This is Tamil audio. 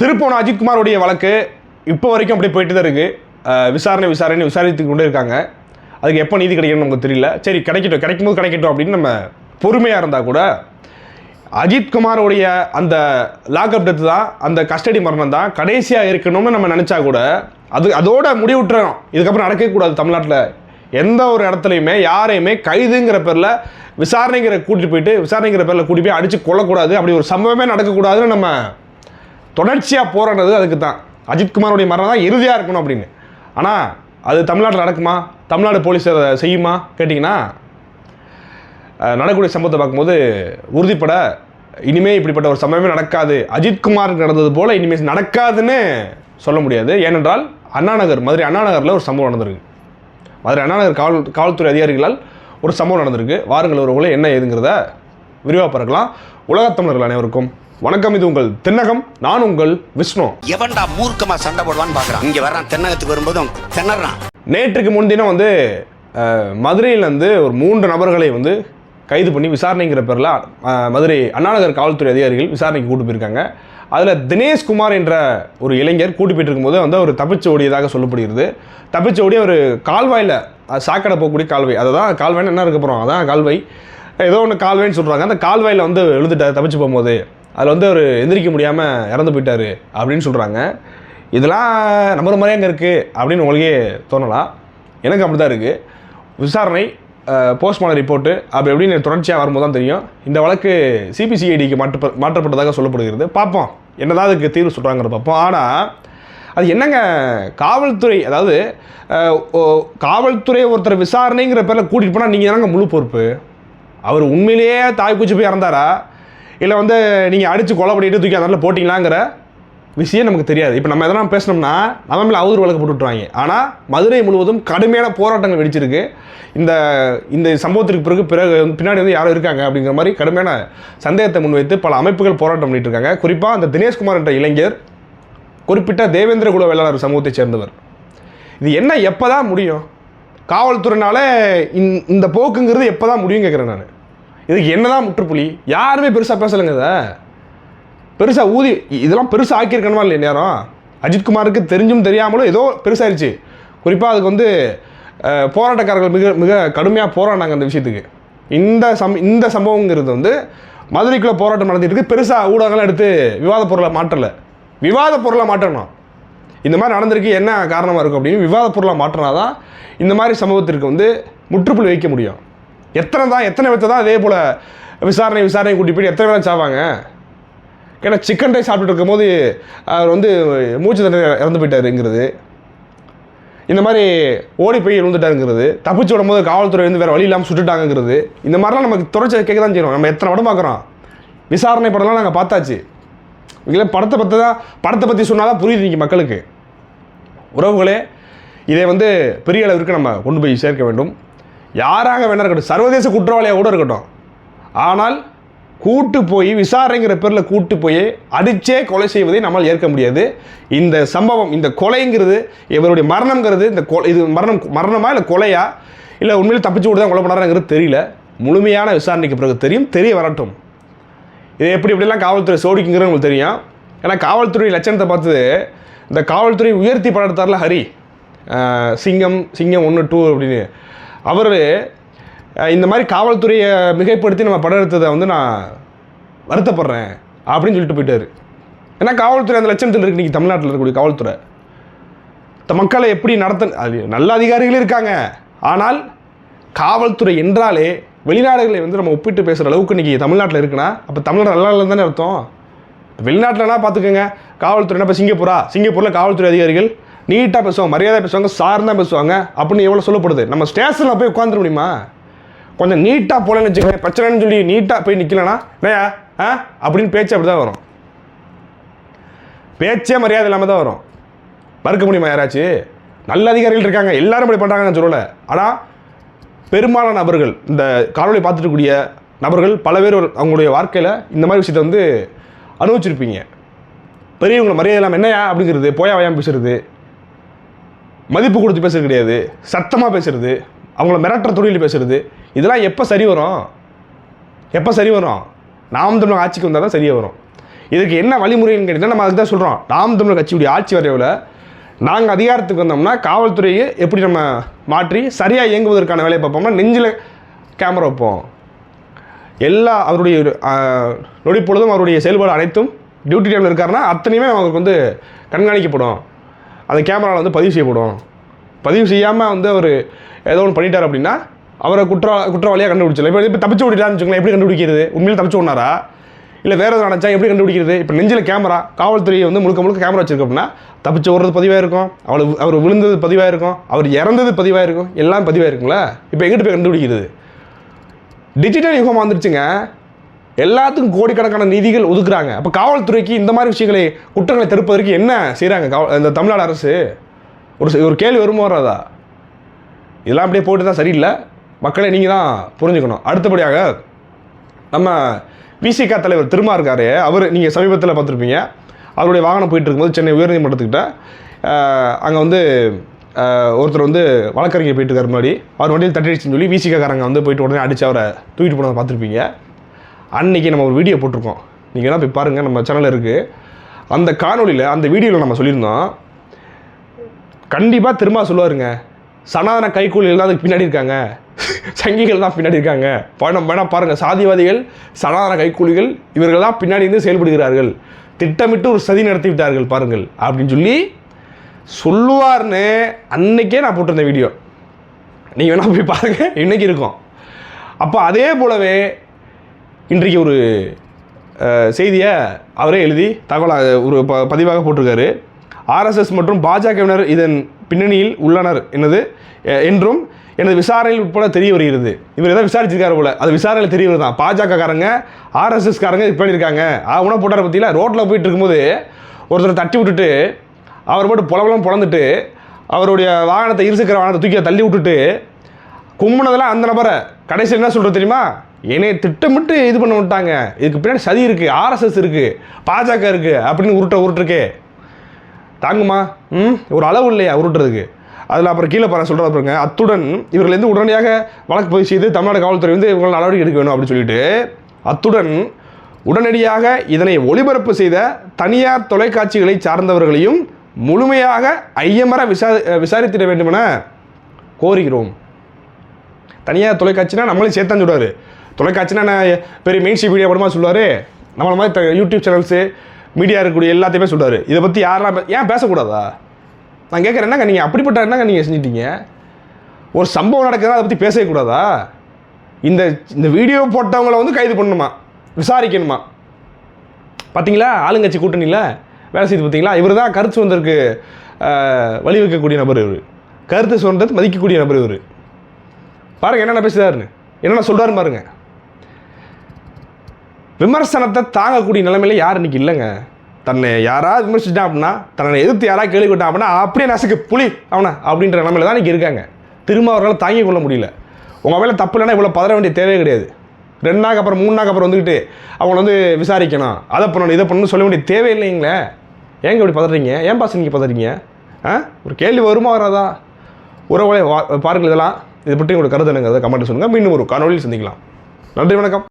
திருப்போன அஜித்குமாரோடைய வழக்கு இப்போ வரைக்கும் அப்படி போயிட்டு தான் இருக்குது விசாரணை விசாரணை விசாரித்து கொண்டே இருக்காங்க. அதுக்கு எப்போ நீதி கிடைக்கணும் நமக்கு தெரியல. சரி கிடைக்கட்டும் கிடைக்கும் போது கிடைக்கட்டும் அப்படின்னு நம்ம பொறுமையாக இருந்தால் கூட அஜித்குமாரோடைய அந்த லாக்அப் டெத்து தான் அந்த கஸ்டடி மரணம் தான் கடைசியாக இருக்கணும்னு நம்ம நினச்சா கூட அது அதோட முடிவுட்டுறோம் இதுக்கப்புறம் நடக்கவே கூடாது தமிழ்நாட்டில். எந்த ஒரு இடத்துலையுமே யாரையுமே கைதுங்கிற பேரில் விசாரணைங்கிற கூட்டிகிட்டு போயிட்டு விசாரணைங்கிற பேரில் கூட்டி போய் அடித்து கொள்ளக்கூடாது அப்படி ஒரு சம்பவமே நடக்கக்கூடாதுன்னு நம்ம தொடர்ச்சியாக போராடுறது அதுக்கு தான். அஜித்குமாரோடைய மரணம் தான் இறுதியாக இருக்கணும் அப்படின்னு. ஆனால் அது தமிழ்நாட்டில் நடக்குமா? தமிழ்நாடு போலீஸ் அதை செய்யுமா? கேட்டிங்கன்னா அஹ், நடக்கக்கூடிய சம்பவத்தை பார்க்கும்போது உறுதிப்பட இனிமே இப்படிப்பட்ட ஒரு சம்பவமே நடக்காது. அஜித்குமாருக்கு நடந்தது போல் இனிமேல் நடக்காதுன்னு சொல்ல முடியாது. ஏனென்றால் அண்ணாநகர் மதுரை அண்ணாநகரில் ஒரு சம்பவம் நடந்திருக்கு. மதுரை அண்ணாநகர் காவல் காவல்துறை அதிகாரிகளால் ஒரு சம்பவம் நடந்திருக்கு. வாருங்கள் ஒருவங்களை என்ன ஏதுங்கிறத விரிவாக பார்க்கலாம். உலகத் தமிழர்கள் அனைவருக்கும் வணக்கம் இது உங்கள் தென்னகம் நான் உங்கள் விஷ்ணு. எவன்டா மூர்க்கமா சண்டை போடுவான்னு பாக்குறான். இங்க வர்றான் தென்னகத்துக்கு வரும்போதும் திணறான். நேற்றுக்கு முன்தினம் வந்து மதுரையிலேருந்து ஒரு மூன்று நபர்களை வந்து கைது பண்ணி விசாரணைங்கிற பேரில் மதுரை அண்ணாநகர் காவல்துறை அதிகாரிகள் விசாரணைக்கு கூட்டு போயிருக்காங்க. அதில் தினேஷ்குமார் என்ற ஒரு இளைஞர் கூட்டி போயிட்டு இருக்கும்போது வந்து அவர் தப்பிச்சு ஓடியதாக சொல்லப்படுகிறது. தப்பிச்சு ஓடி ஒரு கால்வாயில் சாக்கடை போகக்கூடிய கால்வாய் அதை தான் கால்வாய்னு என்ன இருக்க போகிறோம் அதான் கால்வாய். ஏதோ ஒன்று கால்வாய்னு சொல்கிறாங்க அந்த கால்வாயில் வந்து விழுந்துட்டார் தப்பிச்சு போகும்போது. அதில் வந்து அவர் எந்திரிக்க முடியாமல் இறந்து போயிட்டார் அப்படின்னு சொல்கிறாங்க இதெல்லாம் நம்புற மாதிரியே அங்கே இருக்குது அப்படின்னு உங்களுக்கே தோணலாம். எனக்கு அப்படி தான் இருக்குது விசாரணை போஸ்ட்மார்டம் ரிப்போர்ட்டு அப்படி எப்படின்னு தொடர்ச்சியாக வரும்போது தான் தெரியும். இந்த வழக்கு சிபிசிஐடிக்கு மாற்ற மாற்றப்பட்டதாக சொல்லப்படுகிறது. பார்ப்போம். என்னதான் அதுக்கு தீர்வு சொல்கிறாங்கிற பார்ப்போம். ஆனால் அது என்னங்க காவல்துறை அதாவது ஓ- காவல்துறை ஒருத்தர் விசாரணைங்கிற பேரில் கூட்டிகிட்டு போனால் நீங்கள் தானங்க முழு பொறுப்பு? அவர் உண்மையிலேயே தாய் குச்சி போய் இறந்தாரா? இல்லை வந்து நீங்கள் அடித்து கொலை பண்ணிட்டு தூக்கி அதனால் போட்டிங்களாங்கிற விஷயம் நமக்கு தெரியாது. இப்போ நம்ம எதனா பேசினோம்னா நம்ம மேலே அவதூறு வழக்கு போட்டு விட்டுருவாங்க. ஆனால் மதுரை முழுவதும் கடுமையான போராட்டங்கள் வெடிச்சிருக்கு. இந்த இந்த சம்பவத்திற்கு பிறகு பிறகு பின்னாடி வந்து யாரும் இருக்காங்க அப்படிங்கிற மாதிரி கடுமையான சந்தேகத்தை முன்வைத்து பல அமைப்புகள் போராட்டம் பண்ணிட்டு இருக்காங்க குறிப்பாக அந்த தினேஷ்குமார் என்ற இளைஞர் குறிப்பிட்ட தேவேந்திர குல வேளாளர் சமூகத்தைச் சேர்ந்தவர். இது என்ன எப்போ தான் முடியும்? காவல்துறைனால இந்த போக்குங்கிறது எப்போ தான் முடியும் கேட்குறேன் நான். இதுக்கு என்னதான் முற்றுப்புள்ளி? யாருமே பெருசாக பேசலைங்க இதை. பெருசாக ஊதி இதெல்லாம் பெருசாக ஆக்கியிருக்கணுமா இல்லையா நேரம் அஜித்குமாருக்கு தெரிஞ்சும் தெரியாமலும் ஏதோ பெருசாகிருச்சு குறிப்பாக அதுக்கு வந்து போராட்டக்காரர்கள் மிக மிக கடுமையாக போராடினாங்க அந்த விஷயத்துக்கு. இந்த சம் இந்த சம்பவங்கிறது வந்து மதுரைக்குள்ளே போராட்டம் நடத்திட்டு இருக்கு. பெருசாக ஊடகங்கள்லாம் எடுத்து விவாத பொருளை மாற்றலை. விவாத பொருளை மாற்றணும். இந்த மாதிரி நடந்திருக்கு என்ன காரணமாக இருக்கும் அப்படின்னு விவாத பொருளாக மாற்றினா தான் இந்த மாதிரி சம்பவத்திற்கு வந்து முற்றுப்புள்ளி வைக்க முடியும். எத்தனை தான் எத்தனை பேர்த்த தான் அதே போல் விசாரணை விசாரணை கூட்டி போய் எத்தனை பேர் சாவாங்க? ஏன்னா சிக்கன் ரைஸ் சாப்பிட்டுட்டு இருக்கும்போது அவர் வந்து மூச்சு தண்ணி இறந்து போயிட்டாருங்கிறது. இந்த மாதிரி ஓடி போய் விழுந்துட்டாருங்கிறது. தப்பிச்சு விடும்போது காவல்துறை வந்து வேறு வழி இல்லாமல் சுட்டுட்டாங்கிறது இந்த மாதிரிலாம் நமக்கு தொடர்ச்சி கேட்க தான் செய்யணும் நம்ம எத்தனை படம் பார்க்குறோம்? விசாரணை படம்லாம் நாங்கள் பார்த்தாச்சு. இல்லை படத்தை பற்றி தான் படத்தை பற்றி சொன்னால் தான் புரியுது இன்றைக்கி மக்களுக்கு. உறவுகளே இதை வந்து பெரிய அளவிற்கு நம்ம கொண்டு போய் சேர்க்க வேண்டும். யாராக வேணா இருக்கட்டும் சர்வதேச குற்றவாளியாக கூட இருக்கட்டும். ஆனால் கூட்டு போய் விசாரணைங்கிற பேரில் கூட்டு போய் அடித்தே கொலை செய்வதை நம்மால் ஏற்க முடியாது. இந்த சம்பவம் இந்த கொலைங்கிறது இவருடைய மரணங்கிறது இந்த கொ இது மரணம் மரணமா இல்லை கொலையா? இல்லை உண்மையில் தப்பிச்சு விட்டு தான் கொலை பண்ணுறாங்கிறது தெரியல. முழுமையான விசாரணைக்கு பிறகு தெரியும் தெரிய வரட்டும். இது எப்படி எப்படிலாம் காவல்துறை சோடிக்குங்கிறது உங்களுக்கு தெரியும். ஏன்னா காவல்துறை லட்சணத்தை பார்த்து இந்த காவல்துறை உயர்த்தி படம் எடுத்தார்ல ஹரி. சிங்கம் சிங்கம் ஒன்று டூ அப்படின்னு. அவர் இந்த மாதிரி காவல்துறையை மிகைப்படுத்தி நம்ம படம் எடுத்ததை வந்து நான் வருத்தப்படுறேன் அப்படின்னு சொல்லிட்டு போயிட்டார். ஏன்னா காவல்துறை அந்த லட்சணத்தில் இருக்கு. இன்றைக்கி தமிழ்நாட்டில் இருக்கக்கூடிய காவல்துறை. த மக்களை எப்படி நடத்த அது நல்ல அதிகாரிகளும் இருக்காங்க. ஆனால் காவல்துறை என்றாலே வெளிநாடுகளை வந்து நம்ம ஒப்பிட்டு பேசுகிற அளவுக்கு இன்றைக்கி தமிழ்நாட்டில் இருக்குன்னா அப்போ தமிழ்நாடு நல்லா இல்லைன்னு தானே அர்த்தம்? வெளிநாட்டிலனா பார்த்துக்கோங்க காவல்துறை இப்போ சிங்கப்பூரா? சிங்கப்பூரில் காவல்துறை அதிகாரிகள் நீட்டாக பேசுவாங்க மரியாதை பேசுவாங்க சார்ந்தா பேசுவாங்க. அப்படின்னு எவ்வளோ சொல்லப்படுது? நம்ம ஸ்டேஷனில் போய் உட்காந்துட முடியுமா? கொஞ்சம் நீட்டாக போகலன்னு வச்சுக்கோங்க பிரச்சனைன்னு சொல்லி நீட்டாக போய் நிற்கலனா என்னையா ஆ? அப்படின்னு பேச்சு அப்படி தான் வரும். பேச்சே மரியாதை இல்லாமல் தான் வரும். மறுக்க முடியுமா யாராச்சும் நல்ல அதிகாரிகள் இருக்காங்க. எல்லாரும் இப்படி பண்ணுறாங்கன்னு நான் சொல்லலை. ஆனால் பெரும்பாலான நபர்கள் இந்த காணொளி பார்த்துட்டுக்கூடிய நபர்கள் பல பேர் ஒரு- அவங்களுடைய வாழ்க்கையில் இந்த மாதிரி விஷயத்தை வந்து அனுபவிச்சிருப்பீங்க. பெரியவங்களை மரியாதை இல்லாமல் என்னையா அப்படிங்கிறது போயா வயாமல் பேசுறது. மதிப்பு கொடுத்து பேசுறது கிடையாது. சத்தமாக பேசுறது. அவங்கள மிரட்டுற தொழில் பேசுறது. இதெல்லாம் எப்போ சரி வரும்? எப்போ சரி வரும்? நாம் தமிழ் ஆட்சிக்கு வந்தால் தான் சரியாக வரும். இதுக்கு என்ன வழிமுறைன்னு கேட்டிங்கன்னா நம்ம அதுக்கு தான் சொல்கிறோம் நாம் தமிழர் கட்சியுடைய ஆட்சி வரைவில் நாங்கள் அதிகாரத்துக்கு வந்தோம்னா காவல்துறையை எப்படி நம்ம மாற்றி சரியாக இயங்குவதற்கான வேலையை பார்ப்போம்னா நெஞ்சில் கேமரா வைப்போம். எல்லா அவருடைய நொடிப்பொழுதும் அவருடைய செயல்பாடு அனைத்தும் டியூட்டி டைமில் இருக்காருன்னா அத்தனையுமே அவருக்கு வந்து கண்காணிக்கப்படும். அந்த கேமராவில் வந்து பதிவு செய்யப்படும். பதிவு செய்யாமல் வந்து அவர் ஏதோ ஒன்று பண்ணிட்டார் அப்படின்னா அவரை குற்ற குற்றவாளியாக கண்டுபிடிச்சல இப்போ இப்போ தப்பிச்சு விட்டுட்டான்னு வச்சுக்கோங்களேன் எப்படி கண்டுபிடிக்கிறது? உண்மையில் தப்பிச்சு விட்னாரா இல்லை வேறு எதுவும் நினச்சா எப்படி கண்டுபிடிக்கிறது? இப்போ நெஞ்சில் கேமரா காவல்துறை வந்து முழுக்க முழுக்க கேமரா வச்சிருக்கு அப்படின்னா தப்பிச்சு ஓடுறது பதிவாக இருக்கும் அவள் அவர் விழுந்தது பதிவாக இருக்கும் அவர் இறந்தது பதிவாக இருக்கும் எல்லாம் பதிவாக இருக்குங்களா இப்போ எங்கிட்டு போய் கண்டுபிடிக்கிறது? டிஜிட்டல் யுகம் வந்துருச்சுங்க. எல்லாத்துக்கும் கோடிக்கணக்கான நிதிகள் ஒதுக்குறாங்க. அப்போ காவல்துறைக்கு இந்த மாதிரி விஷயங்களை குற்றங்களை தடுப்பதற்கு என்ன செய்கிறாங்க காவல் இந்த தமிழ்நாடு அரசு? ஒரு ச- ஒரு கேள்வி வருமோ வராதா? இதெல்லாம் அப்படியே போட்டு தான் சரியில்லை. மக்களை நீங்கள் தான் புரிஞ்சுக்கணும். அடுத்தபடியாக நம்ம விசிகா தலைவர் திருமா இருக்காரு அவர் நீங்கள் சமீபத்தில் பார்த்துருப்பீங்க. அவருடைய வாகனம் போயிட்டு இருக்கும்போது சென்னை உயர்நீதிமன்றத்துக்கிட்ட அங்கே வந்து ஒருத்தர் வந்து வழக்கறிஞர் போயிட்டு இருக்காரு முன்னாடி. அவர் வண்டியில் தட்டிடுச்சுன்னு சொல்லி விசிகாரங்க வந்து போயிட்டு உடனே அடித்து அவரை தூக்கிட்டு போனதை பார்த்துருப்பீங்க. அன்னைக்கு நம்ம ஒரு வீடியோ போட்டிருக்கோம். நீங்கள் தான் போய் பாருங்கள் நம்ம சேனலில் இருக்குது அந்த காணொலியில் அந்த வீடியோவில் நம்ம சொல்லியிருந்தோம். கண்டிப்பாக திரும்ப சொல்லுவாருங்க. சனாதன கைக்கூலிகள் தான் அதுக்கு பின்னாடி இருக்காங்க. சங்கிகள் தான் பின்னாடி இருக்காங்க. பணம் வேணால் பாருங்கள் சாதிவாதிகள் சனாதன கைக்கூலிகள் இவர்கள் தான் பின்னாடி இருந்து செயல்படுகிறார்கள். திட்டமிட்டு ஒரு சதி நடத்தி விட்டார்கள் பாருங்கள் அப்படின்னு சொல்லி சொல்லுவார்னு அன்னைக்கே நான் போட்டிருந்த வீடியோ நீங்கள் வேணால் போய் பாருங்கள் இன்றைக்கி இருக்கும். அப்போ அதே போலவே இன்றைக்கு ஒரு செய்தியை அவரே எழுதி தகவல் ஒரு ப பதிவாக போட்டிருக்காரு. ஆர்எஸ்எஸ் மற்றும் பாஜகவினர் இதன் பின்னணியில் உள்ளனர் என்னது? என்றும் எனது விசாரணையில் உட்பட தெரிய வருகிறது. இவர் ஏதாவது விசாரிச்சிருக்காரு போல. அது விசாரணையில் தெரிய வருதான் பாஜக காரங்க ஆர்எஸ்எஸ்காரங்க இது பண்ணியிருக்காங்க. ஆ உணவு போட்டார் பற்றியில் ரோட்டில் போயிட்டு இருக்கும்போது ஒருத்தரை தட்டி விட்டுட்டு அவர் மட்டும் புலவலம் புலந்துட்டு அவருடைய வாகனத்தை இருசக்கர வாகனத்தை தூக்கி தள்ளி விட்டுட்டு கும்பினதெல்லாம் அந்த நபரை கடைசியில் என்ன சொல்கிறது தெரியுமா? என்னைய திட்டமிட்டு இது பண்ண விட்டாங்க. இதுக்கு பின்னாடி சதி இருக்குது ஆர்எஸ்எஸ் இருக்குது பாஜக இருக்குது அப்படின்னு உருட்ட உருட்டுருக்கே. தாங்குமா? ம்? ஒரு அளவு இல்லையா உருட்டுறதுக்கு. அதில் அப்புறம் கீழே பாரு சொல்கிற பாருங்க. அத்துடன் இவர்கள் உடனடியாக வழக்கு பதிவு செய்து தமிழ்நாடு காவல்துறை வந்து இவங்களை நடவடிக்கை எடுக்க வேணும் அப்படின்னு சொல்லிட்டு அத்துடன் உடனடியாக இதனை ஒளிபரப்பு செய்த தனியார் தொலைக்காட்சிகளை சார்ந்தவர்களையும் முழுமையாக ஐயமர விசா விசாரித்திட வேண்டுமென கோருகிறோம். தனியார் தொலைக்காட்சினா நம்மளையும் சேர்த்தான் சொல்கிறாரு தொலைக்காட்சினா நான் பெரிய மெயின் ஸ்ட்ரீம் மீடியா படமாக சொல்லுவார். நம்மள மாதிரி யூடியூப் சேனல்ஸு மீடியா இருக்கக்கூடிய எல்லாத்தையுமே சொல்லுவார். இதை பற்றி யாரெல்லாம் ஏன் பேசக்கூடாதா? நான் கேட்குறேன் என்னங்க நீங்கள் அப்படிப்பட்ட என்னங்க நீங்கள் செஞ்சிட்டீங்க? ஒரு சம்பவம் நடக்குதுன்னா அதை பற்றி பேசவே கூடாதா? இந்த இந்த வீடியோ போட்டவங்கள வந்து கைது பண்ணணுமா? விசாரிக்கணுமா? பார்த்தீங்களா ஆளுங்கட்சி கூட்டணியில் வேலை செய்து பார்த்தீங்களா இவர் தான் கருத்து சுதந்திரக்கு வழிவகுக்கக்கூடிய நபர் இவர். கருத்து சுதந்திரத்தை மதிக்கக்கூடிய நபர் இவர். பாருங்கள் என்னென்ன பேசுறாருன்னு. என்னென்ன சொல்கிறாருன்னு பாருங்கள் விமர்சனத்தை தாங்கக்கூடிய நிலைமையில யார் இன்னைக்கு இல்லைங்க? தன்னை யாராவது விமர்சிச்சிட்டான் அப்படின்னா தன்னை எதிர்த்து யாராவது கேள்வி விட்டான் அப்படின்னா அப்படியே நசுக்கு புலி அவனை அப்படின்ற நிலைமையில தான் இன்னைக்கு இருக்காங்க. திரும்ப அவர்களால் தாங்கிக் கொள்ள முடியல. உங்கள் மேலே தப்பு இல்லைன்னா இவ்வளோ பதற வேண்டிய தேவையே கிடையாது. ரெண்டு நாளுக்கு அப்புறம் மூணு நாளுக்கு அப்புறம் வந்துக்கிட்டு அவங்கள வந்து விசாரிக்கணும் அதை பண்ணணும் இதை பண்ணணும் சொல்ல வேண்டிய தேவை இல்லைங்களே. ஏங்க இப்படி பதறீங்க? ஏன் பாஸ் நீங்கள் பதறீங்க? ஆ? ஒரு கேள்வி வருமா வராதா? உறவுகளை வா- பாருங்கள் இதெல்லாம். இதை பற்றி உங்களுக்கு கருத்து என்னங்கிறத கமெண்ட் சொல்லுங்கள் மீண்டும் ஒரு காணொலியில் சந்திக்கலாம். நன்றி வணக்கம்.